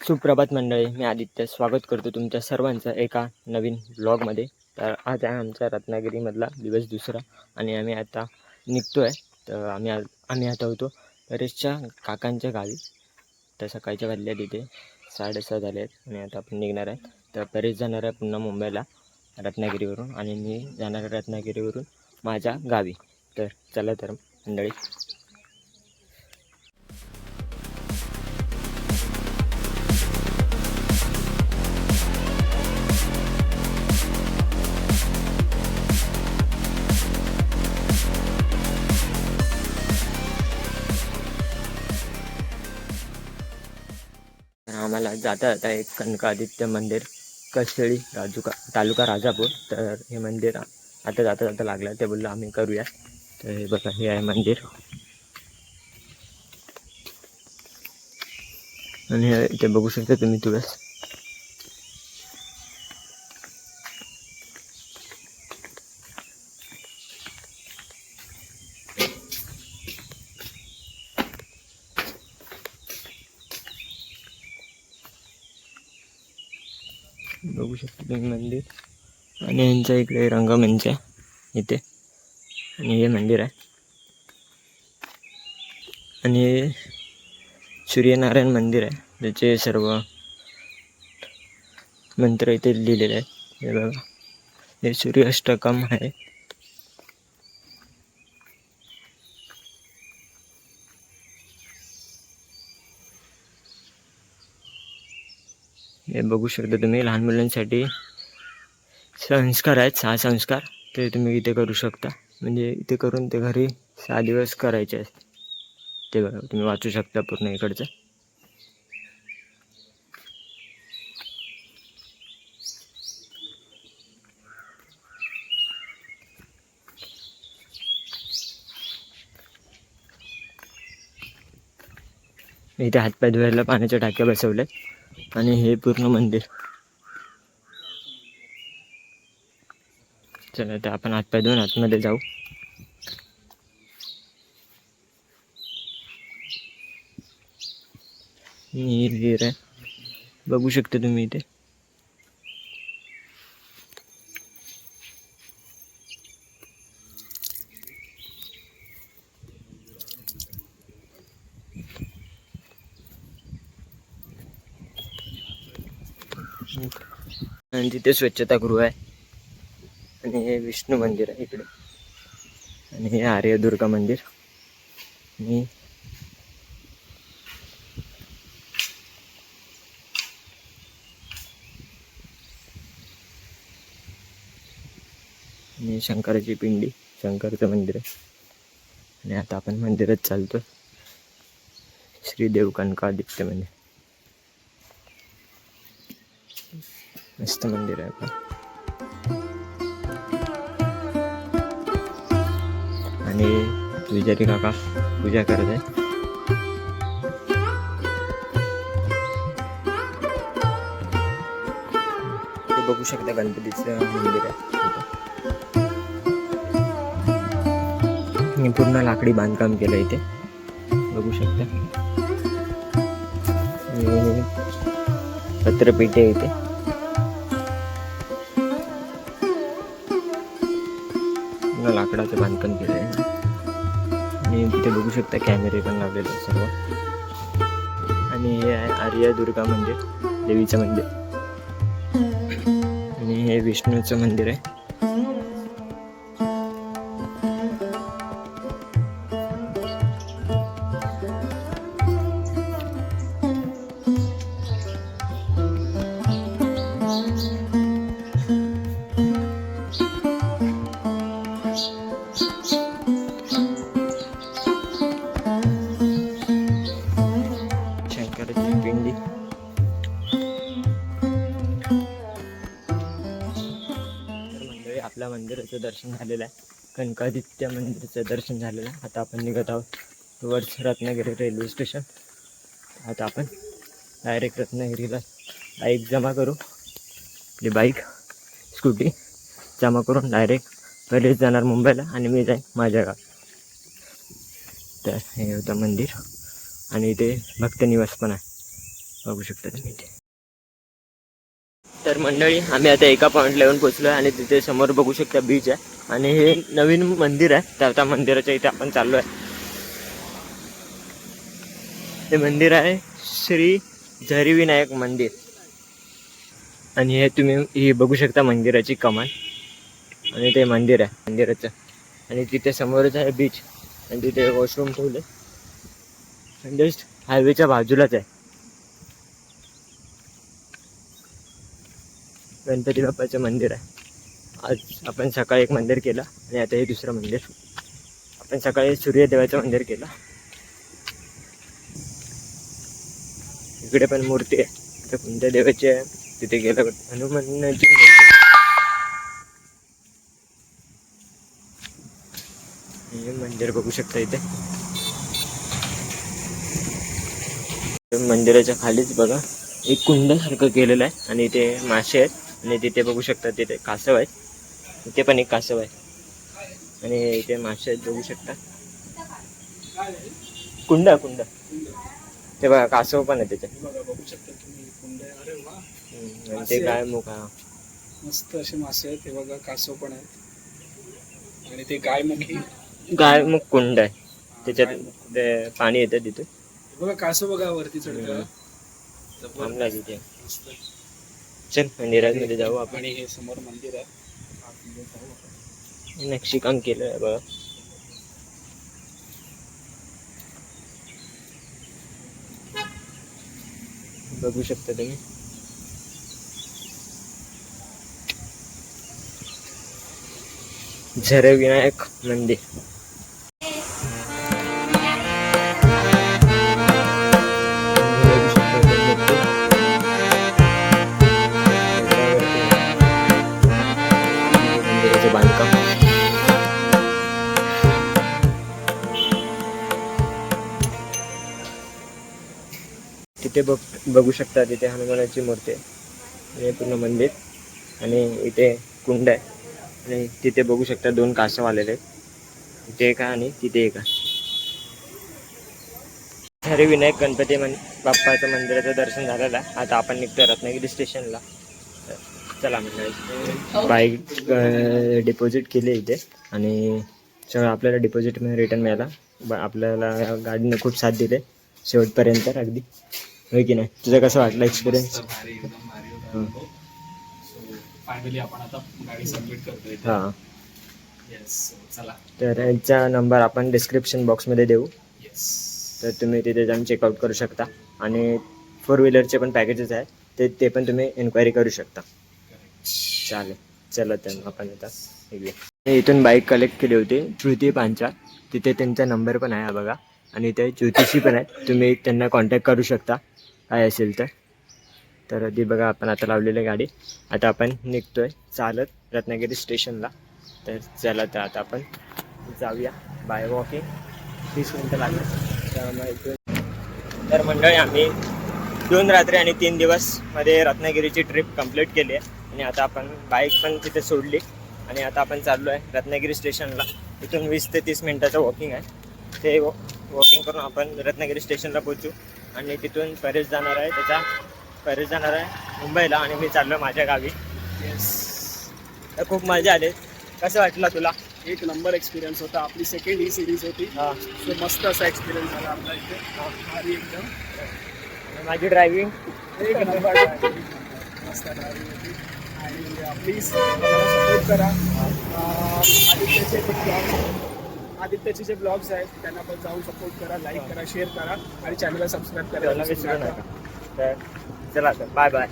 सुप्रभात मंडळी मी आदित्य. स्वागत करतो तुमच्या सर्वांचं एका नवीन ब्लॉगमध्ये तर आज आहे आमचा रत्नागिरीमधला दिवस दुसरा आणि आम्ही आता निघतो आहे तर आम्ही आ आम्ही आता होतो परेशच्या काकांच्या गावी. तर सकाळच्या वाजल्या तिथे साडेसहा झाले आहेत आणि आता आपण निघणार आहे. तर परेश जाणार आहे पुन्हा मुंबईला रत्नागिरीवरून आणि मी जाणार आहे रत्नागिरीवरून माझ्या गावी. तर चला तर मंडळी जाता जाता एक कनकादित्य मंदिर कसळी राजूका तालुका राजापूर. तर हे मंदिर आता जाता जाता लागलं. ते बोललं आम्ही करूया. तर हे बघा हे आहे मंदिर. आणि हे इथे बघू शकता तुम्ही तुळस बघू शकता तुम्ही मंदिर. आणि यांच्या इकडे रंगम आहे. इथे. आणि हे मंदिर आहे. आणि हे सूर्यनारायण मंदिर आहे. त्याचे सर्व मंत्र इथे लिहिलेले आहेत. हे बघा. हे सूर्याष्टकम आहे. हे बघू शकता तुम्ही लहान मुलांसाठी संस्कार आहेत सहा संस्कार ते तुम्ही इथे करू शकता. म्हणजे इथे करून ते घरी सहा दिवस करायचे आहेत ते बघा तुम्ही वाचू शकता पूर्ण इकडचं. इथे हातपाय धुवायला पाण्याच्या टाक्या बसवल्या आणि हे पूर्ण मंदिर. चला तर आपण आतपाय धुवून आतमध्ये जाऊ. विहीर आहे. बघू शकता तुम्ही इथे. आणि तिथे स्वच्छतागृह आहे. आणि हे विष्णू मंदिर आहे इकडे. आणि हे आर्यदुर्गा मंदिर. आणि आणि शंकराची पिंडी शंकरचं मंदिर आहे. आणि आता आपण मंदिरात चालतो श्रीदेव कनकादित्य मंदिर. मस्त मंदिर आहे आपलं आणि विजारी काका पूजा करत आहे बघू शकता गणपतीचं मंदिर आहे पूर्ण लाकडी बांधकाम केलं इथे बघू शकता पत्रपेटी आहे इथे पूर्ण लाकडाचं बांधकाम केलं आहे. आणि तिथे बघू शकता कॅमेरे पण लावलेले आहेत सर्व. आणि हे आहे आर्या दुर्गा मंदिर देवीचं मंदिर. आणि हे विष्णूचं मंदिर आहे. मंदिराचं दर्शन झालेलं आहे. कनकादित्य मंदिराचं दर्शन झालेलं आहे. आता आपण निघत आहोत वर्ष रत्नागिरी रेल्वे स्टेशन आता आपण डायरेक्ट रत्नागिरीला बाईक जमा करू. आपली बाईक स्कूटी जमा करून डायरेक्ट पहिले जाणार मुंबईला आणि मी जाईन माझ्या गाव. तर हे होतं मंदिर आणि इथे भक्त निवास पण आहे. बघू शकता तुम्ही इथे. तर मंडळी आम्ही आता एका पॉईंटला येऊन पोचलो आणि तिथे समोर बघू शकता बीच आहे. आणि हे नवीन मंदिर आहे. तर त्या मंदिराच्या इथे आपण चाललो आहे ते मंदिर आहे श्री झरीविनायक मंदिर. आणि हे तुम्ही ही बघू शकता मंदिराची कमान आणि ते मंदिर आहे मंदिराचं. आणि तिथे समोरच आहे बीच आणि तिथे वॉशरूम ठेवले आणि जस्ट हायवेच्या बाजूलाच आहे. गणपती बाप्पाचं मंदिर आहे. आज आपण सकाळी एक मंदिर केलं आणि आता हे दुसरं मंदिर. आपण सकाळी सूर्यदेवाचं मंदिर केलं. इकडे पण मूर्ती आहे. इथे कोणत्या देवाची आहे. तिथे गेलं हनुमानाची मूर्ती हे मंदिर बघू शकता इथे. मंदिराच्या खालीच बघा. एक कुंडासारखं केलेलं आहे. आणि इथे मासे आहेत. आणि तिथे बघू शकता तिथे कासव आहेत. इथे पण एक कासव आहे. आणि इथे मासे आहेत बघू शकता. कुंड कुंड. ते बघा कासव पण आहे त्याच्यात आहे. ते काय हा मस्त असे मासे आहेत. हे बघा कासव पण आहेत. आणि ते गायमुखी. गाय मुख कुंड आहे. त्याच्यात ते पाणी येतं तिथे बघा कासव बघा वरती. थांबला तिथे. चल मंदिरामध्ये जाऊ आपण. हे समोर मंदिर आहे. नक्षीकाम केलं आहे बघा. बघू शकता तुम्ही. झरे विनायक मंदिर. इथे बघ बघू शकता तिथे हनुमानाची मूर्ती आहे. हे पूर्ण मंदिर आणि इथे कुंड आहे. आणि तिथे बघू शकता दोन कासव आलेले आहेत. इथे एका आणि तिथे एका. हरे विनायक गणपती मन बाप्पाचं मंदिराचं दर्शन झालेलं आहे. आता आपण निघतो रत्नागिरी स्टेशनला. चला म्हणजे बाईक डिपॉझिट केली इथे. आणि सगळं आपल्याला डिपॉझिट रिटर्न मिळाला. आपल्याला गाडीने खूप साथ दिले. शेवटपर्यंत अगदी. होय की नाही? तुझं कसं वाटलं एक्सपिरियन्स फायनली आपण आता गाडी सबमिट करतोय हां. तर यांचा नंबर आपण डिस्क्रिप्शन बॉक्समध्ये देऊ. येस तर तुम्ही तिथे जाऊन चेकआउट करू शकता. आणि फोर व्हीलरचे पण पॅकेजेस आहेत. ते ते पण तुम्ही एन्क्वायरी करू शकता. चालेल. चला तर आपण आता निघूया. मी इथून बाईक कलेक्ट केली होती. श्रुती पांचा तिथे त्यांचा नंबर पण आहे हा बघा. आणि ते ज्योतिषी पण आहेत. तुम्ही त्यांना कॉन्टॅक्ट करू शकता. काय असेल तर. तर ती बघा आपण आता लावलेली गाडी. आता आपण निघतो आहे चालत रत्नागिरी स्टेशनला. तर चला तर आता आपण जाऊया. By walking. तीस मिनटं लागले. त्यामुळे तर मंडळी आम्ही दोन रात्री आणि तीन दिवसमध्ये रत्नागिरीची ट्रिप कंप्लीट केली आहे. आणि आता आपण बाईक पण तिथे सोडली. आणि आता आपण चाललो आहे रत्नागिरी स्टेशनला. इथून वीस ते तीस मिनटाचं वॉकिंग आहे. ते वॉकिंग करून आपण रत्नागिरी स्टेशनला पोहोचू. आणि तिथून परेश जाणार आहे. त्याच्या परेश जाणार आहे मुंबईला आणि मी चाललो माझ्या गावी. येस तर खूप मजा आली. कसं वाटलं तुला? एक नंबर एक्सपिरियन्स होता. आपली सेकंड ही सिरीज होती. हां. सो मस्त असा एक्सपिरियन्स झाला आपला इथे. भारी एकदम. माझी ड्रायव्हिंग एक नंबर. मस्त driving होती. आणि प्लीज सपोर्ट करा. पण ब्लॉग्स आदित्यचे जे ब्लॉग्स आहेत त्यांना पण जाऊन सपोर्ट करा लाईक करा शेअर करा आणि चॅनलला सबस्क्राईब करा. विसरू नका. तर चला तर बाय बाय